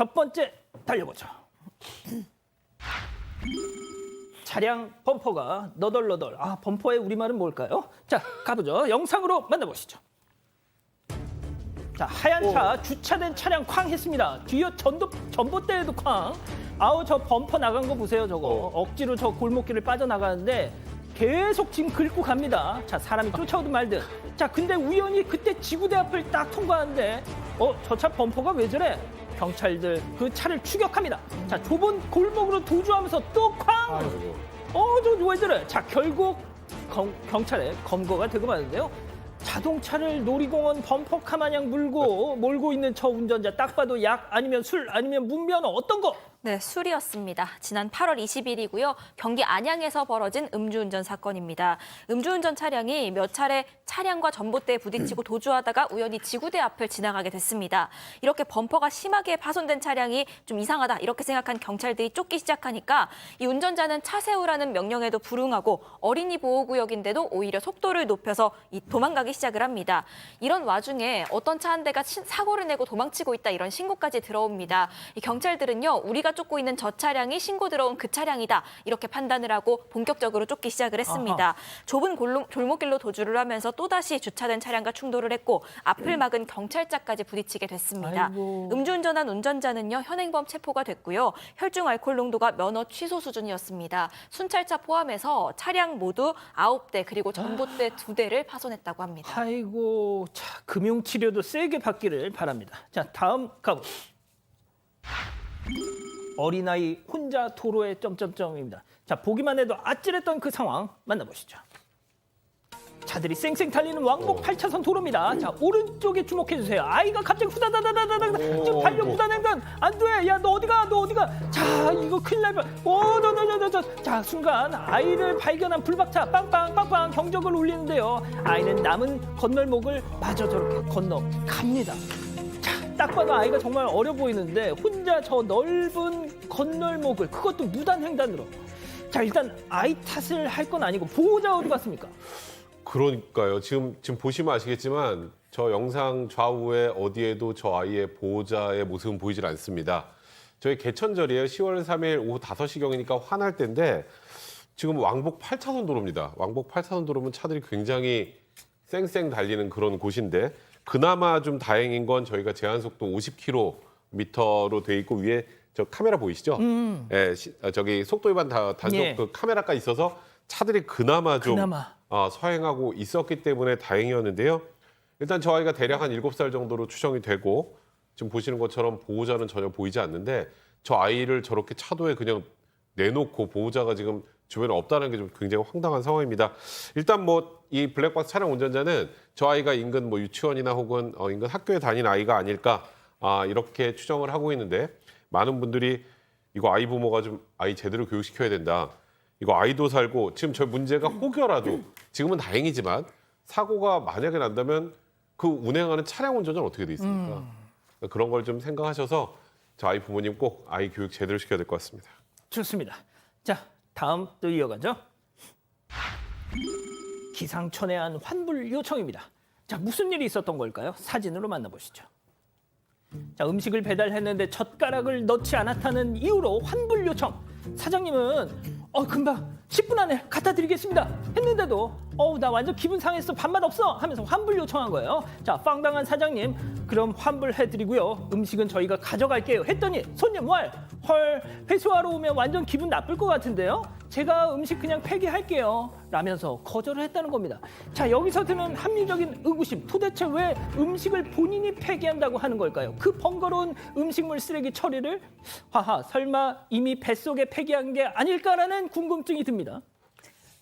첫 번째 달려보죠. 차량 범퍼가 너덜너덜. 아 범퍼의 우리말은 뭘까요? 자 가보죠. 영상으로 만나보시죠. 자 하얀 차 주차된 차량 쾅 했습니다. 뒤에 전도 전봇대에도 쾅. 아우 저 범퍼 나간 거 보세요 저거. 억지로 저 골목길을 빠져나가는데 계속 지금 긁고 갑니다. 자 사람이 쫓아오든 말든. 자 근데 우연히 그때 지구대 앞을 딱 통과하는데 어 저 차 범퍼가 왜 저래? 경찰들 그 차를 추격합니다. 자 좁은 골목으로 도주하면서 또 쾅. 어, 저왜 저래? 자, 결국 검- 경찰에 검거가 되고 마는데요. 자동차를 놀이공원 범퍼카 마냥 물고 몰고 있는 저 운전자 딱 봐도 약 아니면 술 아니면 문면허 어떤 거? 네, 술이었습니다. 지난 8월 20일이고요. 경기 안양에서 벌어진 음주운전 사건입니다. 음주운전 차량이 몇 차례 차량과 전봇대에 부딪히고 도주하다가 우연히 지구대 앞을 지나가게 됐습니다. 이렇게 범퍼가 심하게 파손된 차량이 좀 이상하다 이렇게 생각한 경찰들이 쫓기 시작하니까 이 운전자는 차 세우라는 명령에도 불응하고 어린이 보호구역인데도 오히려 속도를 높여서 이 도망가기 시작을 합니다. 이런 와중에 어떤 차 한 대가 신- 사고를 내고 도망치고 있다 이런 신고까지 들어옵니다. 이 경찰들은요 우리가 쫓고 있는 저 차량이 신고 들어온 그 차량이다 이렇게 판단을 하고 본격적으로 쫓기 시작을 했습니다. 좁은 골로, 골목길로 도주를 하면서 또다시 주차된 차량과 충돌을 했고 앞을 막은 경찰차까지 부딪히게 됐습니다. 아이고. 음주운전한 운전자는요 현행범 체포가 됐고요 혈중 알코올 농도가 면허 취소 수준이었습니다. 순찰차 포함해서 차량 모두 9대 그리고 전봇대 두대를 파손했다고 합니다. 아이고, 자, 금융 치료도 세게 받기를 바랍니다. 자, 다음 가보. 어린아이 혼자 도로에 점점점입니다. 자, 보기만 해도 아찔했던 그 상황 만나보시죠. 차들이 쌩쌩 달리는 왕복 8차선 도로입니다. 자, 오른쪽에 주목해 주세요. 아이가 갑자기 후다다다다다다 지금 달려 후다닥단 안 돼. 야, 너 어디가? 너 어디가? 자, 이거 큰일 날 뻔. 오, 너, 너, 너, 너, 너. 자, 순간 아이를 발견한 불박차 빵빵 빵빵 경적을 울리는데요. 아이는 남은 건널목을 마저 저렇게 건너 갑니다. 자, 딱 봐도 아이가 정말 어려 보이는데 혼자 저 넓은 건널목을 그것도 무단 횡단으로. 자, 일단 아이 탓을 할 건 아니고 보호자 어디 갔습니까? 그러니까요. 지금 지금 보시면 아시겠지만 저 영상 좌우에 어디에도 저 아이의 보호자의 모습은 보이질 않습니다. 저희 개천절이에요. 10월 3일 오후 5시경이니까 환할 때인데 지금 왕복 8차선 도로입니다. 왕복 8차선 도로면 차들이 굉장히 쌩쌩 달리는 그런 곳인데 그나마 좀 다행인 건 저희가 제한 속도 50km로 돼 있고 위에 저 카메라 보이시죠? 예, 시- 아, 저기 속도 위반 다, 단속 예. 그 카메라가 있어서 차들이 그나마 좀 그나마. 아, 서행하고 있었기 때문에 다행이었는데요. 일단 저 아이가 대략 한 7살 정도로 추정이 되고 지금 보시는 것처럼 보호자는 전혀 보이지 않는데 저 아이를 저렇게 차도에 그냥 내놓고 보호자가 지금 주변에 없다는 게 좀 굉장히 황당한 상황입니다. 일단 뭐 이 블랙박스 차량 운전자는 저 아이가 인근 뭐 유치원이나 혹은 어, 인근 학교에 다니는 아이가 아닐까 아, 이렇게 추정을 하고 있는데 많은 분들이 이거 아이 부모가 좀 아이 제대로 교육시켜야 된다. 이거 아이도 살고 지금 저 문제가 혹여라도 지금은 다행이지만 사고가 만약에 난다면 그 운행하는 차량 운전자는 어떻게 돼 있습니까? 그런 걸 좀 생각하셔서 저 아이 부모님 꼭 아이 교육 제대로 시켜야 될 것 같습니다. 좋습니다. 자, 다음 또 이어가죠. 기상천외한 환불 요청입니다. 자, 무슨 일이 있었던 걸까요? 사진으로 만나보시죠. 자, 음식을 배달했는데 젓가락을 넣지 않았다는 이유로 환불 요청. 사장님은 어 금방 10분 안에 갖다 드리겠습니다. 했는데도 어우 나 완전 기분 상했어 밥맛 없어 하면서 환불 요청한 거예요. 자 빵당한 사장님 그럼 환불해 드리고요. 음식은 저희가 가져갈게요. 했더니 손님 왈 헐 회수하러 오면 완전 기분 나쁠 것 같은데요. 제가 음식 그냥 폐기할게요. 라면서 거절을 했다는 겁니다. 자 여기서 드는 합리적인 의구심 도대체 왜 음식을 본인이 폐기한다고 하는 걸까요? 그 번거로운 음식물 쓰레기 처리를 하하 설마 이미 뱃속에 폐기한 게 아닐까라는 궁금증이 듭니다.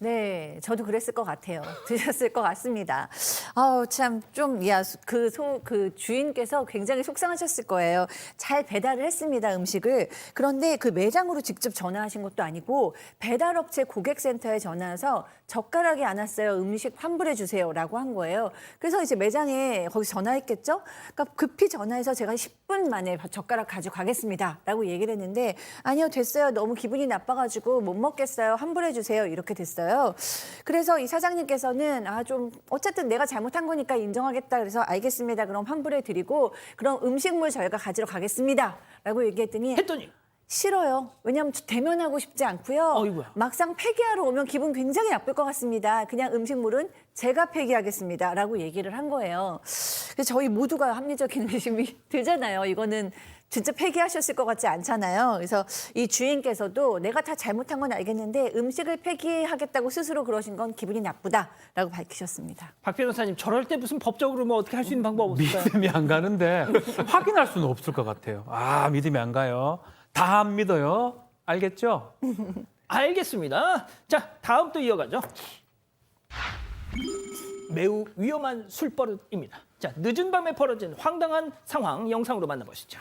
네, 저도 그랬을 것 같아요. 드셨을 것 같습니다. 아우, 참, 좀, 야, 그 소, 그 주인께서 굉장히 속상하셨을 거예요. 잘 배달을 했습니다, 음식을. 그런데 그 매장으로 직접 전화하신 것도 아니고, 배달업체 고객센터에 전화해서 젓가락이 안 왔어요. 음식 환불해 주세요. 라고 한 거예요. 그래서 이제 매장에 거기 전화했겠죠? 그러니까 급히 전화해서 제가 10분 만에 젓가락 가져가겠습니다. 라고 얘기를 했는데, 아니요, 됐어요. 너무 기분이 나빠가지고 못 먹겠어요. 환불해 주세요. 이렇게 됐어요. 있었어요. 그래서 이 사장님께서는 아 좀 어쨌든 내가 잘못한 거니까 인정하겠다 그래서 알겠습니다. 그럼 환불해 드리고 그럼 음식물 저희가 가지러 가겠습니다 라고 얘기했더니 했더니 싫어요. 왜냐하면 대면하고 싶지 않고요. 어이구야. 막상 폐기하러 오면 기분 굉장히 나쁠 것 같습니다. 그냥 음식물은 제가 폐기하겠습니다 라고 얘기를 한 거예요. 그래서 저희 모두가 합리적인 의심이 들잖아요. 이거는 진짜 폐기하셨을 것 같지 않잖아요. 그래서 이 주인께서도 내가 다 잘못한 건 알겠는데 음식을 폐기하겠다고 스스로 그러신 건 기분이 나쁘다라고 밝히셨습니다. 박 변호사님 저럴 때 무슨 법적으로 뭐 어떻게 할 수 있는 방법 없을까요? 믿음이 안 가는데 확인할 수는 없을 것 같아요. 아 믿음이 안 가요. 다 안 믿어요. 알겠죠? 알겠습니다. 자, 다음 또 이어가죠. 매우 위험한 술버릇입니다. 자, 늦은 밤에 벌어진 황당한 상황 영상으로 만나보시죠.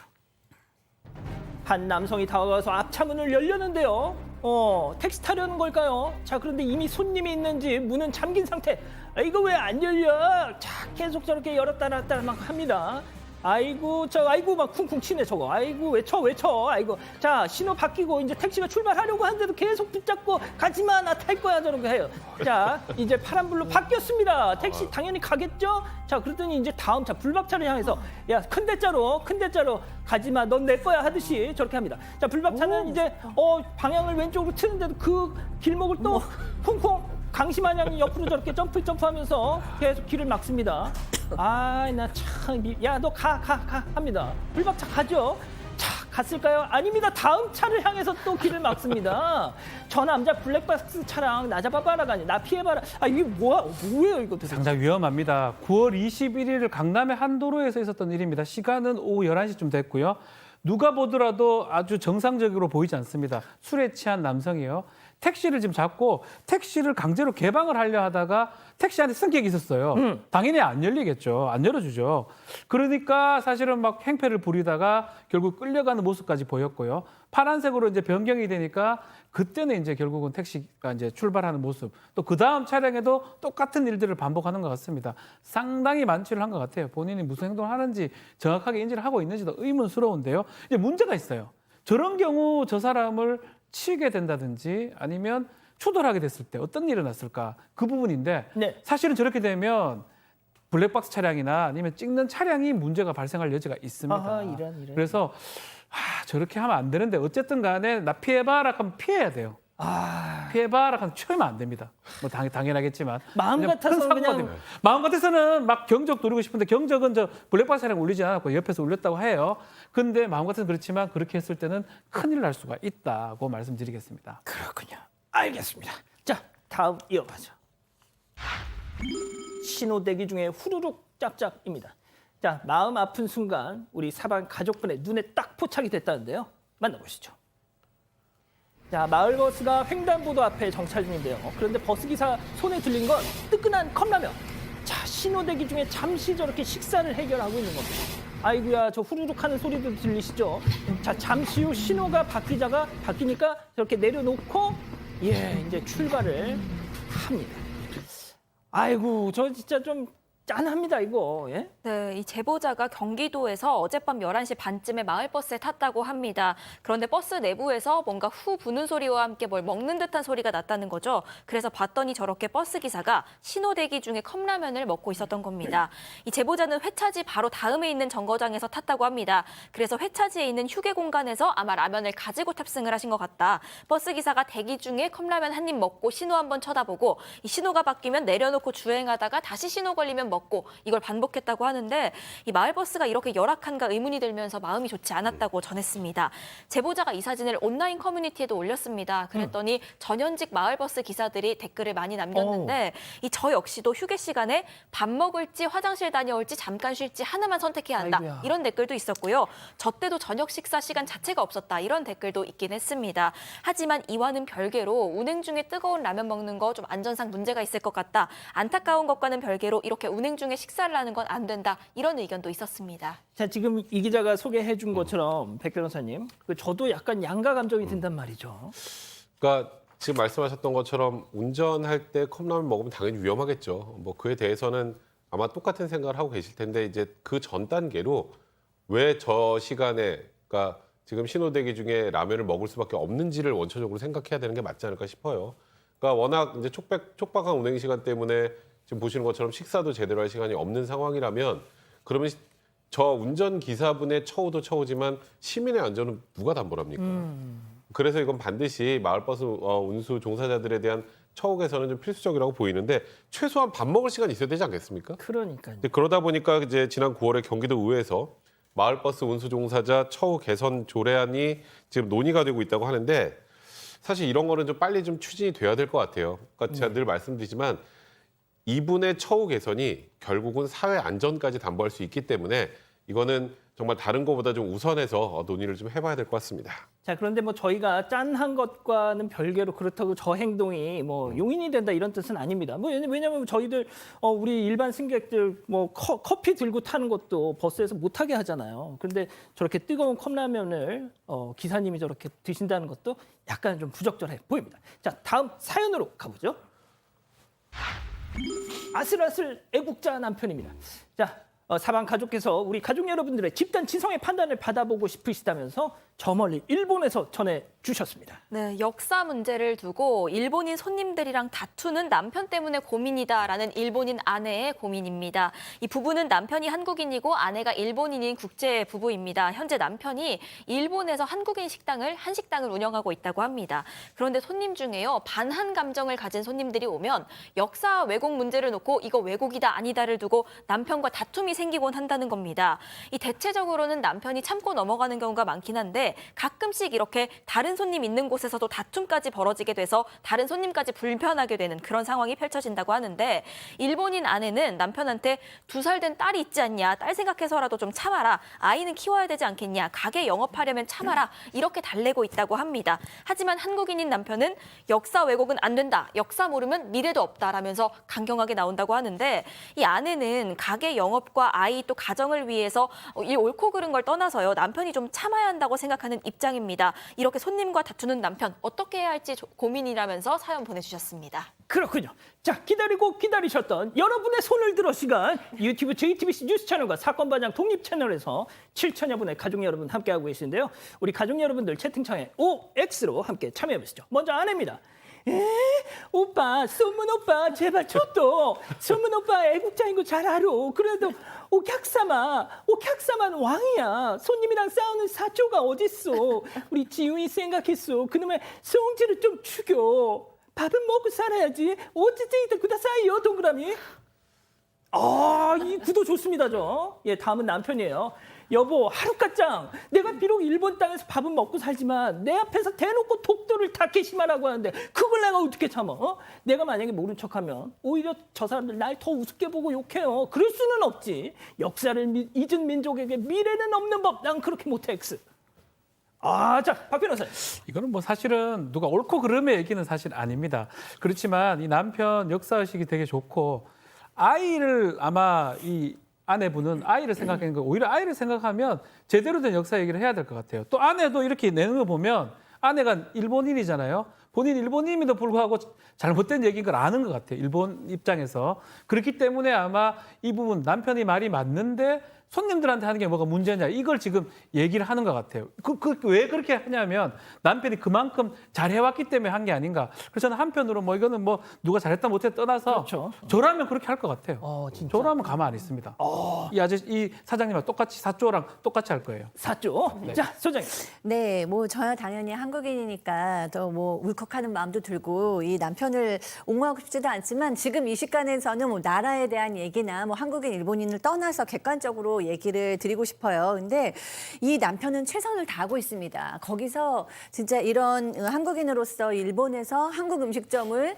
한 남성이 다가가서 앞차문을 열려는데요. 어, 택시 타려는 걸까요? 자, 그런데 이미 손님이 있는지 문은 잠긴 상태. 아, 이거 왜 안 열려? 자, 계속 저렇게 열었다 놨다 막 합니다. 아이고, 저, 아이고, 막 쿵쿵 치네, 저거. 아이고, 왜 쳐, 왜 쳐. 아이고. 자, 신호 바뀌고, 이제 택시가 출발하려고 하는데도 계속 붙잡고, 가지 마, 나 탈 거야, 저렇게 해요. 자, 이제 파란불로 바뀌었습니다. 택시 당연히 가겠죠? 자, 그랬더니 이제 다음 차, 불박차를 향해서, 야, 큰 대자로, 큰 대자로, 가지 마, 넌 내 거야 하듯이 저렇게 합니다. 자, 불박차는 이제, 어, 방향을 왼쪽으로 트는데도 그 길목을 또 쿵쿵 강시마냥 옆으로 저렇게 점프 점프하면서 계속 길을 막습니다. 아, 나 참, 야, 너 가, 가, 가 합니다. 불박차 가죠. 자, 갔을까요? 아닙니다. 다음 차를 향해서 또 길을 막습니다. 저 남자 블랙박스 차랑 나 잡아봐라가 아니, 나 피해봐라. 아, 이게 뭐야, 뭐예요, 이거 도대체? 상당히 위험합니다. 9월 21일 강남의 한 도로에서 있었던 일입니다. 시간은 오후 11시쯤 됐고요. 누가 보더라도 아주 정상적으로 보이지 않습니다. 술에 취한 남성이에요. 택시를 지금 잡고 택시를 강제로 개방을 하려 하다가 택시 안에 승객이 있었어요. 당연히 안 열리겠죠. 안 열어주죠. 그러니까 사실은 막 행패를 부리다가 결국 끌려가는 모습까지 보였고요. 파란색으로 이제 변경이 되니까 그때는 이제 결국은 택시가 이제 출발하는 모습. 또 그 다음 차량에도 똑같은 일들을 반복하는 것 같습니다. 상당히 만취를 한 것 같아요. 본인이 무슨 행동을 하는지 정확하게 인지를 하고 있는지도 의문스러운데요. 이제 문제가 있어요. 저런 경우 저 사람을 치게 된다든지 아니면 추돌하게 됐을 때 어떤 일이 났을까 그 부분인데 네. 사실은 저렇게 되면 블랙박스 차량이나 아니면 찍는 차량이 문제가 발생할 여지가 있습니다. 아하, 이런, 이런. 그래서 아, 저렇게 하면 안 되는데 어쨌든 간에 나 피해봐라 하면 피해야 돼요. 아, 피해봐라 하면 치우면 안 됩니다. 뭐 당, 당연하겠지만 마음 같아서 큰 사고가 그냥- 됩니다. 마음 같아서는 막 경적 누리고 싶은데 경적은 저 블랙박스 차량 울리지 않았고 옆에서 울렸다고 해요. 근데 마음 같아서는 그렇지만 그렇게 했을 때는 큰일 날 수가 있다고 말씀드리겠습니다. 그렇군요. 알겠습니다. 자, 다음 이어가죠. 신호대기 중에 후루룩 짭짭입니다. 자, 마음 아픈 순간 우리 사방 가족분의 눈에 딱 포착이 됐다는데요. 만나보시죠. 자, 마을버스가 횡단보도 앞에 정차 중인데요. 그런데 버스 기사 손에 들린 건 뜨끈한 컵라면. 자, 신호대기 중에 잠시 저렇게 식사를 해결하고 있는 겁니다. 아이고야, 저 후루룩 하는 소리도 들리시죠? 자, 잠시 후 신호가 바뀌자가 바뀌니까 저렇게 내려놓고 예, 이제 출발을 합니다. 아이고, 저 진짜 좀 짠합니다, 이거. 예? 네, 이 제보자가 경기도에서 어젯밤 11시 반쯤에 마을버스에 탔다고 합니다. 그런데 버스 내부에서 뭔가 후 부는 소리와 함께 뭘 먹는 듯한 소리가 났다는 거죠. 그래서 봤더니 저렇게 버스 기사가 신호 대기 중에 컵라면을 먹고 있었던 겁니다. 이 제보자는 회차지 바로 다음에 있는 정거장에서 탔다고 합니다. 그래서 회차지에 있는 휴게 공간에서 아마 라면을 가지고 탑승을 하신 것 같다. 버스 기사가 대기 중에 컵라면 한 입 먹고 신호 한번 쳐다보고 이 신호가 바뀌면 내려놓고 주행하다가 다시 신호 걸리면 먹고 이걸 반복했다고 하는데 이 마을버스가 이렇게 열악한가 의문이 들면서 마음이 좋지 않았다고 전했습니다. 제보자가 이 사진을 온라인 커뮤니티에도 올렸습니다. 그랬더니 전현직 마을버스 기사들이 댓글을 많이 남겼는데 이 저 역시도 휴게 시간에 밥 먹을지 화장실 다녀올지 잠깐 쉴지 하나만 선택해야 한다. 아이고야. 이런 댓글도 있었고요. 저 때도 저녁 식사 시간 자체가 없었다. 이런 댓글도 있긴 했습니다. 하지만 이와는 별개로 운행 중에 뜨거운 라면 먹는 거 좀 안전상 문제가 있을 것 같다. 안타까운 것과는 별개로 이렇게 운행 중에 식사를 하는 건 안 된다. 이런 의견도 있었습니다. 자, 지금 이 기자가 소개해 준 것처럼 백 변호사님, 그 저도 약간 양가 감정이 든단 말이죠. 그러니까 지금 말씀하셨던 것처럼 운전할 때 컵라면 먹으면 당연히 위험하겠죠. 뭐 그에 대해서는 아마 똑같은 생각을 하고 계실 텐데 이제 그 전 단계로 왜 저 시간에 그러니까 지금 신호대기 중에 라면을 먹을 수밖에 없는지를 원초적으로 생각해야 되는 게 맞지 않을까 싶어요. 그러니까 워낙 이제 촉박, 촉박한 운행 시간 때문에 지금 보시는 것처럼 식사도 제대로 할 시간이 없는 상황이라면 그러면 시- 저 운전 기사분의 처우도 처우지만 시민의 안전은 누가 담보를 합니까? 그래서 이건 반드시 마을버스 어, 운수 종사자들에 대한 처우 개선은 좀 필수적이라고 보이는데 최소한 밥 먹을 시간이 있어야 되지 않겠습니까? 그러니까요. 그러다 보니까 이제 지난 9월에 경기도 의회에서 마을버스 운수 종사자 처우 개선 조례안이 지금 논의가 되고 있다고 하는데 사실 이런 거는 좀 빨리 좀 추진이 돼야 될 것 같아요. 그러니까 제가 늘 말씀드리지만 이분의 처우 개선이 결국은 사회 안전까지 담보할 수 있기 때문에 이거는 정말 다른 것보다 좀 우선해서 어, 논의를 좀 해봐야 될 것 같습니다. 자 그런데 뭐 저희가 짠한 것과는 별개로 그렇다고 저 행동이 뭐 용인이 된다 이런 뜻은 아닙니다. 뭐 왜냐- 왜냐면 저희들 어, 우리 일반 승객들 뭐 커, 커피 들고 타는 것도 버스에서 못 하게 하잖아요. 그런데 저렇게 뜨거운 컵라면을 어, 기사님이 저렇게 드신다는 것도 약간 좀 부적절해 보입니다. 자 다음 사연으로 가보죠. 아슬아슬 애국자 남편입니다. 자, 어, 사방 가족께서 우리 가족 여러분들의 집단 친성의 판단을 받아보고 싶으시다면서 저 멀리 일본에서 전해 주셨습니다. 네, 역사 문제를 두고 일본인 손님들이랑 다투는 남편 때문에 고민이다라는 일본인 아내의 고민입니다. 이 부부는 남편이 한국인이고 아내가 일본인인 국제 부부입니다. 현재 남편이 일본에서 한국인 식당을 한식당을 운영하고 있다고 합니다. 그런데 손님 중에요 반한 감정을 가진 손님들이 오면 역사 왜곡 문제를 놓고 이거 왜곡이다 아니다를 두고 남편과 다툼이 생기곤 한다는 겁니다. 이 대체적으로는 남편이 참고 넘어가는 경우가 많긴 한데 가끔씩 이렇게 다른 손님 있는 곳에서도 다툼까지 벌어지게 돼서 다른 손님까지 불편하게 되는 그런 상황이 펼쳐진다고 하는데 일본인 아내는 남편한테 두 살 된 딸이 있지 않냐? 딸 생각해서라도 좀 참아라. 아이는 키워야 되지 않겠냐? 가게 영업하려면 참아라. 이렇게 달래고 있다고 합니다. 하지만 한국인인 남편은 역사 왜곡은 안 된다. 역사 모르면 미래도 없다라면서 강경하게 나온다고 하는데 이 아내는 가게 영업과 아이 또 가정을 위해서 어, 이 옳고 그른 걸 떠나서요. 남편이 좀 참아야 한다고 생각 하는 입장입니다. 이렇게 손님과 다투는 남편 어떻게 해야 할지 조- 고민이라면서 사연 보내주셨습니다. 그렇군요. 자, 기다리고 기다리셨던 여러분의 손을 들어 시간 유튜브 JTBC 뉴스 채널과 사건 반장 독립 채널에서 7천여 분의 가족 여러분 함께하고 계신데요. 우리 가족 여러분들 채팅창에 OX로 함께 참여해 보시죠. 먼저 아내입니다. 에? 오빠, 소문 오빠, 제발 쳐도 소문 오빠 애국자인 거 잘 알아. 그래도 옥약사마, 옥약사만 왕이야. 손님이랑 싸우는 사조가 어딨어. 우리 지우이 생각했어. 그놈의 성질을 좀 죽여. 밥은 먹고 살아야지. 어찌찌이다 그다사이요 동그라미. 아, 이 구도 좋습니다, 저. 예, 다음은 남편이에요. 여보, 하루까짱. 내가 비록 일본 땅에서 밥은 먹고 살지만 내 앞에서 대놓고 독도를 다케시마라고 하는데 그걸 내가 어떻게 참아? 어? 내가 만약에 모른 척하면 오히려 저 사람들 날 더 우습게 보고 욕해요. 그럴 수는 없지. 역사를 미- 잊은 민족에게 미래는 없는 법. 난 그렇게 못해, X. 아, 자, 박 변호사님. 이거는 뭐 사실은 누가 옳고 그름의 얘기는 사실 아닙니다. 그렇지만 이 남편 역사의식이 되게 좋고 아이를 아마 이 아내분은 아이를 생각하는 거 오히려 아이를 생각하면 제대로 된 역사 얘기를 해야 될 것 같아요. 또 아내도 이렇게 내는 거 보면 아내가 일본인이잖아요. 본인 일본인임에도 불구하고 잘못된 얘기인 걸 아는 것 같아요. 일본 입장에서. 그렇기 때문에 아마 이 부분 남편이 말이 맞는데 손님들한테 하는 게 뭐가 문제냐 이걸 지금 얘기를 하는 것 같아요. 그, 그, 왜 그렇게 하냐면 남편이 그만큼 잘 해왔기 때문에 한 게 아닌가. 그래서 저는 한편으로 뭐 이거는 뭐 누가 잘했다 못했다 떠나서 그렇죠. 저라면 그렇게 할 것 같아요. 어, 진짜. 저라면 가만 안 있습니다. 이 아저씨 이 사장님과 똑같이 사조랑 똑같이 할 거예요. 사죠. 자, 소장님. 네, 뭐 저야 당연히 한국인이니까 더 뭐 울컥하는 마음도 들고 이 남편을 옹호하고 싶지도 않지만 지금 이 시간에서는 뭐 나라에 대한 얘기나 뭐 한국인 일본인을 떠나서 객관적으로 얘기를 드리고 싶어요. 근데 이 남편은 최선을 다하고 있습니다. 거기서 진짜 이런 어, 한국인으로서 일본에서 한국 음식점을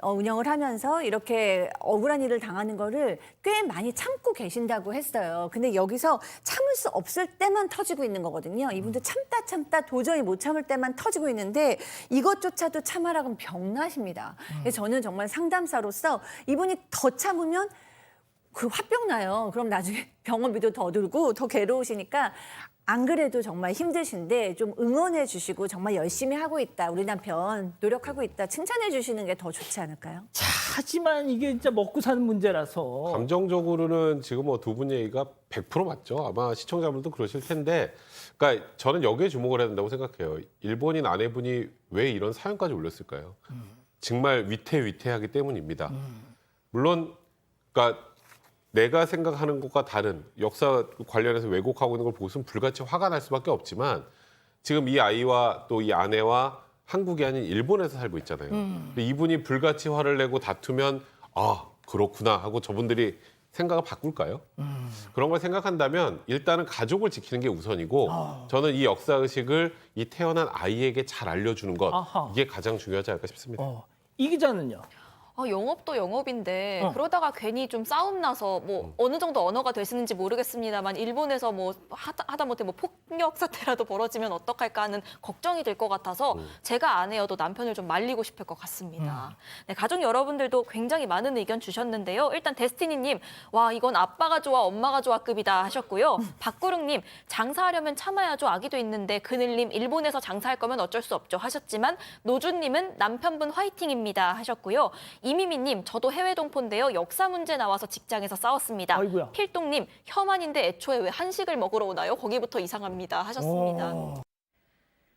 어, 운영을 하면서 이렇게 억울한 일을 당하는 거를 꽤 많이 참고 계신다고 했어요. 근데 여기서 참을 수 없을 때만 터지고 있는 거거든요. 이분도 참다 참다 도저히 못 참을 때만 터지고 있는데 이것조차도 참아라고 하면 병나십니다. 그래서 저는 정말 상담사로서 이분이 더 참으면 그 화병 나요. 그럼 나중에 병원비도 더 들고 더 괴로우시니까 안 그래도 정말 힘드신데 좀 응원해 주시고 정말 열심히 하고 있다. 우리 남편 노력하고 있다. 칭찬해 주시는 게 더 좋지 않을까요? 자, 하지만 이게 진짜 먹고 사는 문제라서. 감정적으로는 지금 뭐 두 분 얘기가 100% 맞죠. 아마 시청자분도 그러실 텐데, 그러니까 저는 여기에 주목을 해야 된다고 생각해요. 일본인 아내분이 왜 이런 사연까지 올렸을까요? 정말 위태위태하기 때문입니다. 물론 그러니까 내가 생각하는 것과 다른 역사 관련해서 왜곡하고 있는 걸 보고서는 불같이 화가 날 수밖에 없지만 지금 이 아이와 또 이 아내와 한국이 아닌 일본에서 살고 있잖아요. 근데 이분이 불같이 화를 내고 다투면 아 그렇구나 하고 저분들이 생각을 바꿀까요? 그런 걸 생각한다면 일단은 가족을 지키는 게 우선이고 저는 이 역사 의식을 이 태어난 아이에게 잘 알려주는 것 아하. 이게 가장 중요하지 않을까 싶습니다. 어, 이 기자는요. 아, 영업도 영업인데 어. 그러다가 괜히 좀 싸움 나서 뭐 어느 정도 언어가 되시는지 모르겠습니다만 일본에서 뭐 하다, 하다못해 뭐 폭력 사태라도 벌어지면 어떡할까 하는 걱정이 될 것 같아서 제가 아내여도 남편을 좀 말리고 싶을 것 같습니다. 네, 가족 여러분들도 굉장히 많은 의견 주셨는데요. 일단 데스티니님, 와 이건 아빠가 좋아 엄마가 좋아 급이다 하셨고요. 박구릉님, 장사하려면 참아야죠. 아기도 있는데 그늘님 일본에서 장사할 거면 어쩔 수 없죠 하셨지만 노준님은 남편분 화이팅입니다 하셨고요. 이미미님, 저도 해외 동포인데요. 역사 문제 나와서 직장에서 싸웠습니다. 아이고야. 필동님, 혐한인데 애초에 왜 한식을 먹으러 오나요? 거기부터 이상합니다 하셨습니다. 어.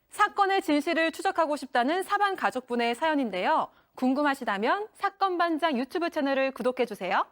사건의 진실을 추적하고 싶다는 사반 가족분의 사연인데요. 궁금하시다면 사건 반장 유튜브 채널을 구독해 주세요.